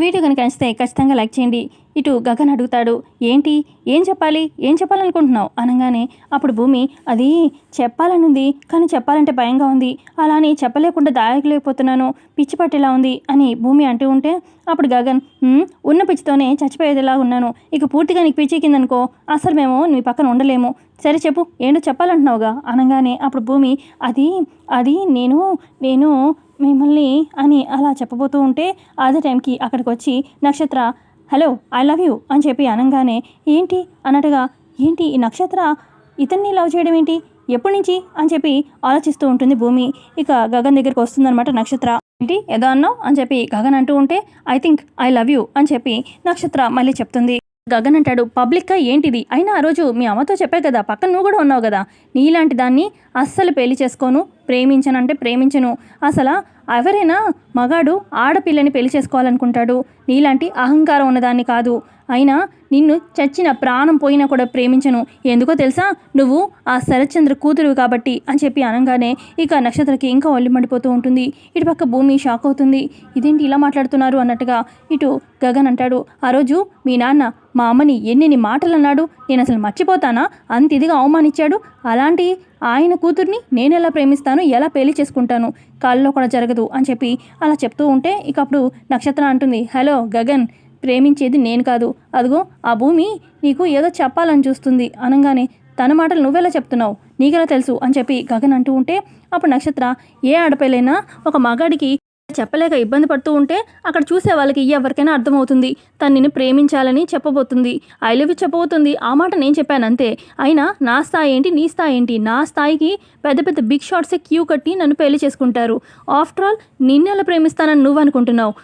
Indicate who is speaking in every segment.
Speaker 1: Video కనుక నచ్చితే ఖచ్చితంగా లైక్ చేయండి. ఇటు గగన్ అడుగుతాడు ఏంటి? ఏం చెప్పాలి? ఏం చెప్పాలనుకుంటున్నావు? అనగానే అప్పుడు భూమి అది చెప్పాలనుంది కానీ చెప్పాలంటే భయంగా ఉంది. అలా అని చెప్పలేకుండా దాయలేకపోతున్నాను పిచ్చి పట్టేలా ఉంది అని భూమి అంటూ ఉంటే అప్పుడు గగన్ ఉన్న పిచ్చితోనే చచ్చిపోయేదిలా ఉన్నాను. ఇక పూర్తిగా నీకు పిచ్చి కిందనుకో అసలు మేము నీ పక్కన ఉండలేము. సరే చెప్పు ఏంటో చెప్పాలంటున్నావుగా? అనగానే అప్పుడు భూమి అది అది నేను నేను మిమ్మల్ని అని అలా చెప్పబోతూ ఉంటే అదే టైంకి అక్కడికి వచ్చి నక్షత్ర హలో ఐ లవ్ యూ అని చెప్పి అనగానే ఏంటి? అన్నట్టుగా ఏంటి ఈ నక్షత్ర? ఇతన్ని లవ్ చేయడం ఏంటి? ఎప్పటి నుంచి? అని చెప్పి ఆలోచిస్తూ ఉంటుంది భూమి. ఇక గగన్ దగ్గరికి వస్తుందన్నమాట నక్షత్ర. ఏంటి? ఏదో అన్నావు? అని చెప్పి గగన్ అంటూ ఉంటే I think I love you అని చెప్పి నక్షత్ర మళ్ళీ చెప్తుంది. గగన్ అంటాడు పబ్లిక్గా ఏంటిది? అయినా ఆ రోజు మీ అమ్మతో చెప్పావు కదా పక్కన నువ్వు కూడా ఉన్నావు కదా. నీలాంటి దాన్ని అస్సలు పెళ్ళి చేసుకోను. ప్రేమించనంటే ప్రేమించను. అసలు ఎవరైనా మగాడు ఆడపిల్లని పెళ్ళి చేసుకోవాలనుకుంటాడు. నీలాంటి అహంకారం ఉన్నదాన్ని కాదు. అయినా నిన్ను చచ్చిన ప్రాణం పోయినా కూడా ప్రేమించను. ఎందుకో తెలుసా? నువ్వు ఆ శరత్చంద్ర కూతురు కాబట్టి అని చెప్పి అనగానే ఇక నక్షత్రకి ఇంకా ఒళ్ళు మండిపోతూ ఉంటుంది. ఇటు పక్క భూమి షాక్ అవుతుంది. ఇదేంటి ఇలా మాట్లాడుతున్నారు అన్నట్టుగా ఇటు గగన్ అంటాడు. ఆ రోజు మీ నాన్న మా అమ్మని ఎన్నెన్ని మాటలు అన్నాడు నేను అసలు మర్చిపోతానా? అంత ఇదిగా అవమానించాడు. అలాంటి ఆయన కూతుర్ని నేను ఎలా ప్రేమిస్తాను? ఎలా పెళ్ళి చేసుకుంటాను? కాల్లో కూడా జరగదు అని చెప్పి అలా చెప్తూ ఉంటే ఇక అప్పుడు అంటుంది హలో గగన్ ప్రేమించేది నేను కాదు. అదిగో ఆ భూమి నీకు ఏదో చెప్పాలని చూస్తుంది. అనగానే తన మాటలు నువ్వెలా చెప్తున్నావు? నీకెలా తెలుసు అని చెప్పి గగన్ అంటూ ఉంటే అప్పుడు నక్షత్ర ఏ ఆడపిల్లైనా ఒక మగాడికి చెప్పలేక ఇబ్బంది పడుతూ ఉంటే అక్కడ చూసే వాళ్ళకి ఎవరికైనా అర్థమవుతుంది. తను నిన్ను ప్రేమించాలని చెప్పబోతుంది. ఐ లవ్ యూ చెప్పబోతుంది. ఆ మాట నేను చెప్పాను అంతే. అయినా నా స్థాయి ఏంటి నీ స్థాయి ఏంటి? నా స్థాయికి పెద్ద పెద్ద బిగ్ షాట్సే క్యూ కట్టి నన్ను పెళ్ళి చేసుకుంటారు. ఆఫ్టర్ ఆల్ నిన్నెలా ప్రేమిస్తానని నువ్వు అనుకుంటున్నావు?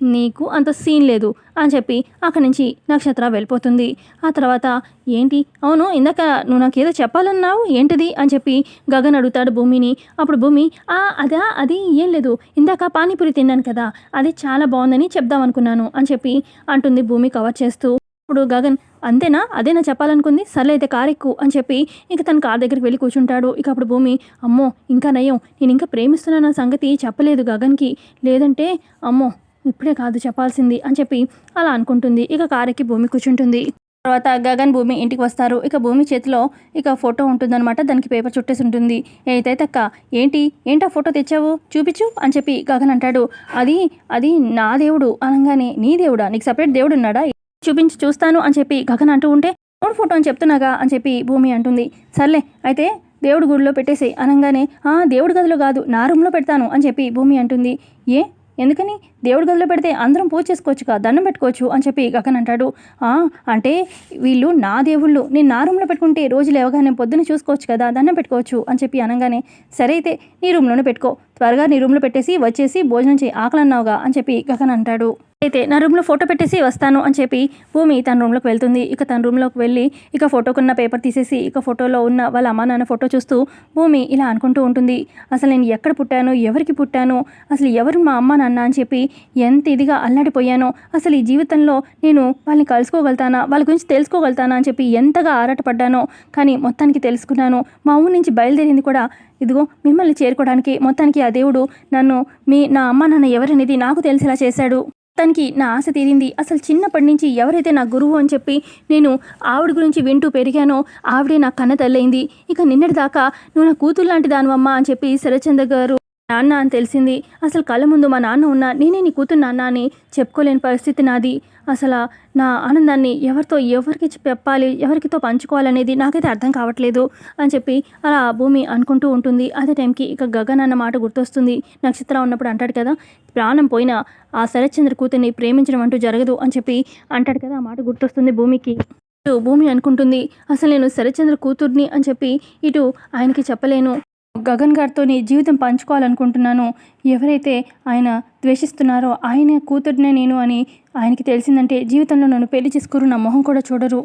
Speaker 1: నీకు అంత సీన్ లేదు అని చెప్పి అక్కడి నుంచి నక్షత్ర వెళ్ళిపోతుంది. ఆ తర్వాత ఏంటి? అవును ఇందాక నువ్వు నాకు ఏదో చెప్పాలన్నావు ఏంటిది? అని చెప్పి గగన్ అడుగుతాడు భూమిని. అప్పుడు భూమి ఆ అదా అది ఏం లేదు. ఇందాక పానీపూరి తిన్నాను కదా అది చాలా బాగుందని చెప్దాం అనుకున్నాను అని చెప్పి అంటుంది భూమి కవర్ చేస్తూ. ఇప్పుడు గగన్ అంతేనా? అదేనా చెప్పాలనుకుంది? సర్లే అయితే కార్ ఎక్కు అని చెప్పి ఇక తన కార్ దగ్గరికి వెళ్ళి కూర్చుంటాడు. ఇక అప్పుడు భూమి అమ్మో ఇంకా నయం. నేను ఇంకా ప్రేమిస్తున్నాను సంగతి చెప్పలేదు గగన్కి. లేదంటే అమ్మో ఇప్పుడే కాదు చెప్పాల్సింది అని చెప్పి అలా అనుకుంటుంది. ఇక కారెక్కి భూమి కూర్చుంటుంది. తర్వాత గగన్ భూమి ఇంటికి వస్తారు. ఇక భూమి చేతిలో ఇక ఫోటో ఉంటుందన్నమాట. దానికి పేపర్ చుట్టేసి ఉంటుంది అయితే తక్క ఏంటి? ఏంటా ఫోటో తెచ్చావు? చూపించు అని చెప్పి గగన్ అంటాడు. అది అది నా దేవుడు అనగానే నీ దేవుడా? నీకు సపరేట్ దేవుడు ఉన్నాడా? చూపించి చూస్తాను అని చెప్పి గగన్ అంటూ ఉంటే మూడు ఫోటో అని చెప్తున్నాగా? అని చెప్పి భూమి అంటుంది. సర్లే అయితే దేవుడి గుడిలో పెట్టేసి అనగానే "ఆ, దేవుడి గదిలో కాదు నా రూమ్లో పెడతాను అని చెప్పి భూమి అంటుంది. ఏ ఎందుకని? దేవుడి గదిలో పెడితే అందరం పూజ చేసుకోవచ్చుగా దండం పెట్టుకోవచ్చు అని చెప్పి గగన్ అంటాడు. "ఆ, అంటే వీళ్ళు నా దేవుళ్ళు నేను నా రూమ్లో పెట్టుకుంటే రోజు లేవగానే పొద్దున్న చూసుకోవచ్చు కదా దండం పెట్టుకోవచ్చు అని చెప్పి అనగానే సరే అయితే నీ రూమ్లోనే పెట్టుకో. త్వరగా నీ రూమ్లో పెట్టేసి వచ్చేసి భోజనం చేయి ఆకలి అన్నావుగా అని చెప్పి గగన్ అంటాడు. అయితే నా రూమ్లో ఫోటో పెట్టేసి వస్తాను అని చెప్పి భూమి తన రూమ్లోకి వెళ్తుంది. ఇక తన రూమ్లోకి వెళ్ళి ఇక ఫోటోకున్న పేపర్ తీసేసి ఇక ఫోటోలో ఉన్న వాళ్ళ అమ్మ నాన్న ఫోటో చూస్తూ భూమి ఇలా అనుకుంటూ ఉంటుంది. అసలు నేను ఎక్కడ పుట్టాను? ఎవరికి పుట్టాను? అసలు ఎవరు మా అమ్మ నాన్న అని చెప్పి ఎంత ఇదిగా అల్లాడిపోయానో అసలు ఈ జీవితంలో నేను వాళ్ళని కలుసుకోగలుగుతానా? వాళ్ళ గురించి తెలుసుకోగలుగుతానా అని చెప్పి ఎంతగా ఆరాటపడ్డానో కానీ మొత్తానికి తెలుసుకున్నాను. మా ఊరి నుంచి బయలుదేరింది కూడా ఇదిగో మిమ్మల్ని చేరుకోవడానికి మొత్తానికి ఆ దేవుడు నన్ను మీ నా అమ్మ నాన్న ఎవరనేది నాకు తెలిసేలా చేశాడు. తనకి నా ఆశ తీరింది. అసలు చిన్నప్పటి నుంచి ఎవరైతే నా గురువు అని చెప్పి నేను ఆవిడ గురించి వింటూ పెరిగానో ఆవిడే నా కన్న తల్లైంది. ఇక నిన్నటి దాకా నువ్వు నా కూతురు లాంటి దానివమ్మ అని చెప్పి శరచంద్ర గారు నాన్న అని తెలిసింది. అసలు కళ్ళ ముందు మా నాన్న ఉన్నా నేనే నీ కూతురు నాన్న అని చెప్పుకోలేని పరిస్థితి నాది. అసలు నా ఆనందాన్ని ఎవరితో ఎవరికి చెప్పాలి ఎవరికితో పంచుకోవాలనేది నాకైతే అర్థం కావట్లేదు అని చెప్పి అలా భూమి అనుకుంటూ ఉంటుంది. అదే టైంకి ఇక గగన్ అన్న మాట గుర్తొస్తుంది. నక్షత్రం ఉన్నప్పుడు అంటాడు కదా ప్రాణం పోయినా ఆ శరత్చంద్ర కూతుర్ని ప్రేమించడం అంటూ జరగదు అని చెప్పి అంటాడు కదా ఆ మాట గుర్తొస్తుంది భూమికి. ఇటు భూమి అనుకుంటుంది అసలు నేను శరత్చంద్ర కూతుర్ని అని చెప్పి ఇటు ఆయనకి చెప్పలేను. గగన్ గారితో నీ జీవితం పంచుకోవాలనుకుంటున్నాను. ఎవరైతే ఆయన ద్వేషిస్తున్నారో ఆయన కూతురునే నేను అని ఆయనకి తెలిసిందంటే జీవితంలో నన్ను పెళ్ళి చేసుకోరు నా మొహం కూడా చూడరు.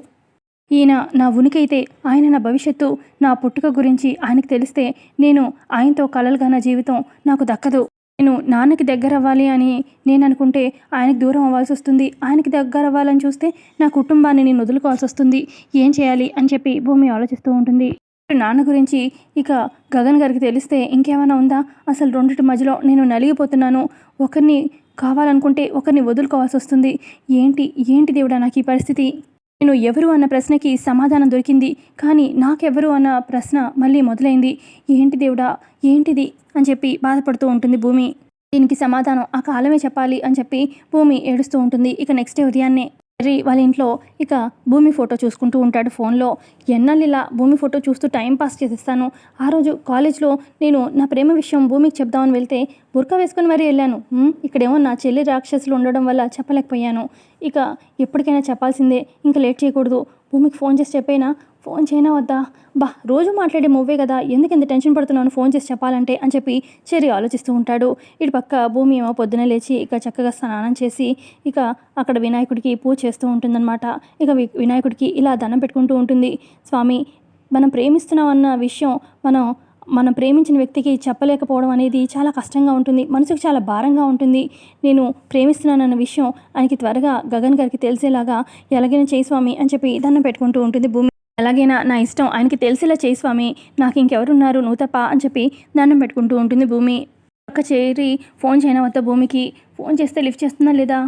Speaker 1: ఈయన నా ఉనికి అయితే ఆయన నా భవిష్యత్తు నా పుట్టుక గురించి ఆయనకి తెలిస్తే నేను ఆయనతో కలలుగా నా జీవితం నాకు దక్కదు. నేను నాన్నకి దగ్గర అవ్వాలి అని నేను అనుకుంటే ఆయనకి దూరం అవ్వాల్సి వస్తుంది. ఆయనకి దగ్గర అవ్వాలని చూస్తే నా కుటుంబాన్ని నేను వదులుకోవాల్సి వస్తుంది. ఏం చేయాలి అని చెప్పి భూమి ఆలోచిస్తూ ఉంటుంది. నాన్న గురించి ఇక గగన్ గారికి తెలిస్తే ఇంకేమైనా ఉందా? అసలు రెండింటి మధ్యలో నేను నలిగిపోతున్నాను. ఒకరిని కావాలనుకుంటే ఒకరిని వదులుకోవాల్సి వస్తుంది. ఏంటి? ఏంటి దేవుడా నాకు ఈ పరిస్థితి? నేను ఎవరు అన్న ప్రశ్నకి సమాధానం దొరికింది. కానీ నాకెవరు అన్న ప్రశ్న మళ్ళీ మొదలైంది. ఏంటి దేవుడా? ఏంటిది? అని చెప్పి బాధపడుతూ ఉంటుంది భూమి. దీనికి సమాధానం ఆ కాలమే చెప్పాలి అని చెప్పి భూమి ఏడుస్తూ ఉంటుంది. ఇక నెక్స్ట్ డే ఉదయాన్నే చెర్రీ వాళ్ళ ఇంట్లో ఇక భూమి ఫోటో చూసుకుంటూ ఉంటాడు ఫోన్లో. ఎన్నాళ్ళు ఇలా భూమి ఫోటో చూస్తూ టైం పాస్ చేసేస్తాను? ఆ రోజు కాలేజ్లో నేను నా ప్రేమ విషయం భూమికి చెప్దామని వెళ్తే బుర్కా వేసుకొని మరీ వెళ్ళాను. ఇక్కడేమో నా చెల్లి రాక్షసులు ఉండడం వల్ల చెప్పలేకపోయాను. ఇక ఎప్పటికైనా చెప్పాల్సిందే ఇంకా లేట్ చేయకూడదు. భూమికి ఫోన్ చేసి చెప్పైనా? ఫోన్ చేయనా వద్దా? బా రోజు మాట్లాడే మూవే కదా ఎందుకు ఇంత టెన్షన్ పడుతున్నాను ఫోన్ చేసి చెప్పాలంటే అని చెప్పి చెరి ఆలోచిస్తూ ఉంటాడు. ఇటు పక్క భూమి ఏమో పొద్దునే లేచి ఇక చక్కగా స్నానం చేసి ఇక అక్కడ వినాయకుడికి పూజ చేస్తూ ఉంటుందన్నమాట. ఇక వి- వినాయకుడికి ఇలా దండం పెట్టుకుంటూ ఉంటుంది. స్వామి మనం ప్రేమిస్తున్నామన్న విషయం మనం మనం ప్రేమించిన వ్యక్తికి చెప్పలేకపోవడం అనేది చాలా కష్టంగా ఉంటుంది. మనసుకు చాలా భారంగా ఉంటుంది. నేను ప్రేమిస్తున్నానన్న విషయం ఆయనకి త్వరగా గగన్ గారికి తెలిసేలాగా ఎలాగైనా చేయి స్వామి అని చెప్పి దండం పెట్టుకుంటూ ఉంటుంది భూమి ఎలాగైనా నా ఇష్టం ఆయనకి తెలిసేలా చేయి స్వామి నాకు ఇంకెవరున్నారు నువ్వు తప్ప అని చెప్పి దండం పెట్టుకుంటూ ఉంటుంది భూమి. పక్క చేరి ఫోన్ చేయన వద్ద భూమికి? ఫోన్ చేస్తే లిఫ్ట్ చేస్తుందా లేదా?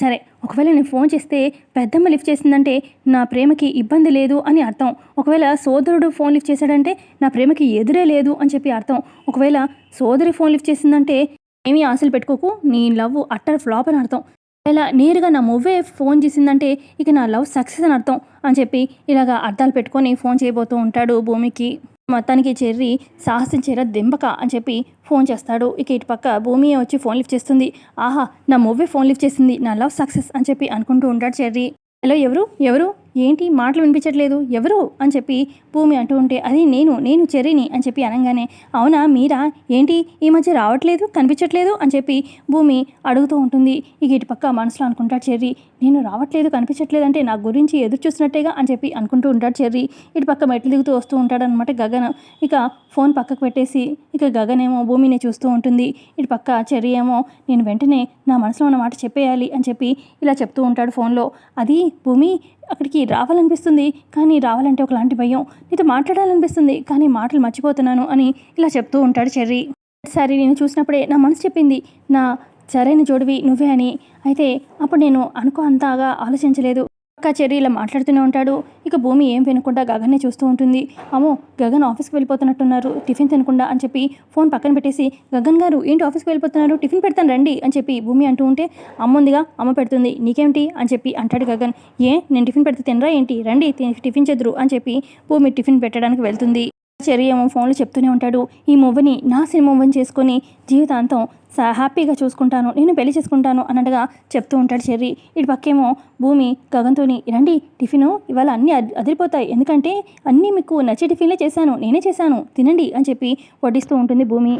Speaker 1: సరే ఒకవేళ నేను ఫోన్ చేస్తే పెద్దమ్మ లిఫ్ట్ చేసిందంటే నా ప్రేమకి ఇబ్బంది లేదు అని అర్థం. ఒకవేళ సోదరుడు ఫోన్ లిఫ్ట్ చేశాడంటే నా ప్రేమకి ఎదురే లేదు అని చెప్పి అర్థం. ఒకవేళ సోదరి ఫోన్ లిఫ్ట్ చేసిందంటే ఏమీ ఆశలు పెట్టుకోకు నీ లవ్ అట్టర్ ఫ్లాప్ అని అర్థం. ఇలా నేరుగా నా మొవ్వే ఫోన్ చేసిందంటే ఇక నా లవ్ సక్సెస్ అని అర్థం అని చెప్పి ఇలాగా అర్థాలు పెట్టుకొని ఫోన్ చేయబోతూ ఉంటాడు భూమికి. మొత్తానికి చెర్రి సాహసించేరా దింపక అని చెప్పి ఫోన్ చేస్తాడు. ఇక ఇటు పక్క భూమి వచ్చి ఫోన్ లిఫ్ట్ చేస్తుంది. ఆహా నా మొవ్వే ఫోన్ లిఫ్ట్ చేసింది. నా లవ్ సక్సెస్ అని చెప్పి అనుకుంటూ ఉంటాడు చెర్రి. హలో ఎవరు? ఎవరు? ఏంటి మాటలు వినిపించట్లేదు? ఎవరు? అని చెప్పి భూమి అంటూ ఉంటే అది నేను నేను చెర్రీని అని చెప్పి అనగానే అవునా మీరా? ఏంటి ఈ మధ్య రావట్లేదు? కనిపించట్లేదు? అని చెప్పి భూమి అడుగుతూ ఉంటుంది. ఇక ఇటు పక్క మనసులో అనుకుంటాడు చెర్రీ నేను రావట్లేదు కనిపించట్లేదు అంటే నా గురించి ఎదురు చూసినట్టేగా అని చెప్పి అనుకుంటూ ఉంటాడు చెర్రీ. ఇటు పక్క మెట్లు దిగుతూ వస్తూ ఉంటాడనమాట గగన్. ఇక ఫోన్ పక్కకు పెట్టేసి ఇక గగన్ ఏమో భూమిని చూస్తూ ఉంటుంది. ఇటు పక్క చెర్రీ ఏమో నేను వెంటనే నా మనసులో ఉన్న మాట చెప్పేయాలి అని చెప్పి ఇలా చెప్తూ ఉంటాడు ఫోన్లో. అది భూమి అక్కడికి రావాలనిపిస్తుంది కానీ రావాలంటే ఒకలాంటి భయం. నీతో మాట్లాడాలనిపిస్తుంది కానీ మాటలు మర్చిపోతున్నాను అని ఇలా చెప్తూ ఉంటాడు చెర్రీ. సరే నేను చూసినప్పుడే నా మనసు చెప్పింది నా సరైన జోడివి నువ్వే అని. అయితే అప్పుడు నేను అనుకో అంతగా ఆలోచించలేదు. అక్క చెర్రీ ఇలా మాట్లాడుతూనే ఉంటాడు. ఇక భూమి ఏం వినకుండా గగన్నే చూస్తూ ఉంటుంది. అమ్మో గగన్ ఆఫీస్కి వెళ్ళిపోతున్నట్టున్నారు. టిఫిన్ తినకుండా అని చెప్పి ఫోన్ పక్కన పెట్టేసి గగన్ గారు ఏంటి ఆఫీస్కి వెళ్ళిపోతున్నారు? టిఫిన్ పెడతాను రండి అని చెప్పి భూమి అంటూ ఉంటే అమ్మ ఉందిగా అమ్మ పెడుతుంది. నీకేమిటి? అని చెప్పి అంటాడు గగన్. ఏ నేను టిఫిన్ పెడితే తినరా ఏంటి? రండి టిఫిన్ చెదురు అని చెప్పి భూమి టిఫిన్ పెట్టడానికి వెళ్తుంది. చెర్రీ ఏమో ఫోన్లో చెప్తూనే ఉంటాడు. ఈ మువ్వని నా సినిమా మువ్వని చేసుకొని జీవితాంతం హ్యాపీగా చూసుకుంటాను. నేను పెళ్ళి చేసుకుంటాను అన్నట్టుగా చెప్తూ ఉంటాడు చెర్రి. ఇటు పక్కేమో భూమి గగన్తోని రండి టిఫిను ఇవాళ అన్నీ అది- అదిరిపోతాయి. ఎందుకంటే అన్నీ మీకు నచ్చే టిఫిన్లే చేశాను. నేనే చేశాను. తినండి అని చెప్పి వడ్డిస్తూ ఉంటుంది భూమి.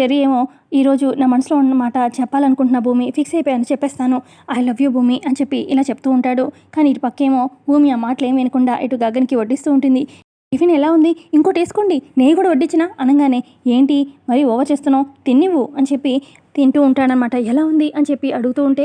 Speaker 1: చెర్రీ ఏమో ఈరోజు నా మనసులో ఉన్న మాట చెప్పాలనుకుంటున్న భూమి ఫిక్స్ అయిపోయాను చెప్పేస్తాను. ఐ లవ్ యూ భూమి అని చెప్పి ఇలా చెప్తూ ఉంటాడు. కానీ ఇటు పక్కేమో భూమి ఆ మాటలు ఏం వినకుండా ఇటు గగన్కి వడ్డిస్తూ ఉంటుంది. టిఫిన్ ఎలా ఉంది? ఇంకోటి వేసుకోండి. నెయ్యి కూడా వడ్డించిన అనగానే ఏంటి? మరి ఓవర్ చేస్తున్నావు? తిన్నివ్వు అని చెప్పి తింటూ ఉంటాడనమాట ఎలా ఉంది? అని చెప్పి అడుగుతూ ఉంటే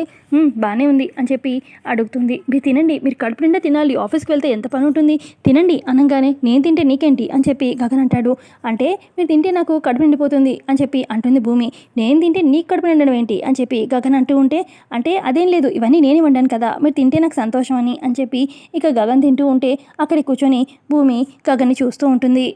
Speaker 1: బాగానే ఉంది అని చెప్పి అడుగుతుంది. మీరు తినండి. మీరు కడుపు నిండా తినాలి. ఆఫీస్కి వెళ్తే ఎంత పని ఉంటుంది? తినండి. అనగానే నేను తింటే నీకేంటి? అని చెప్పి గగన్ అంటాడు. అంటే మీరు తింటే నాకు కడుపు నిండిపోతుంది అని చెప్పి అంటుంది భూమి. నేను తింటే నీకు కడుపు నిండడం ఏంటి? అని చెప్పి గగన్ అంటూ ఉంటే అంటే అదేం లేదు. ఇవన్నీ నేనే వండాను కదా. మీరు తింటే నాకు సంతోషం అని అని చెప్పి ఇక గగన్ తింటూ ఉంటే అక్కడ కూర్చొని భూమి గగన్ని చూస్తూ ఉంటుంది.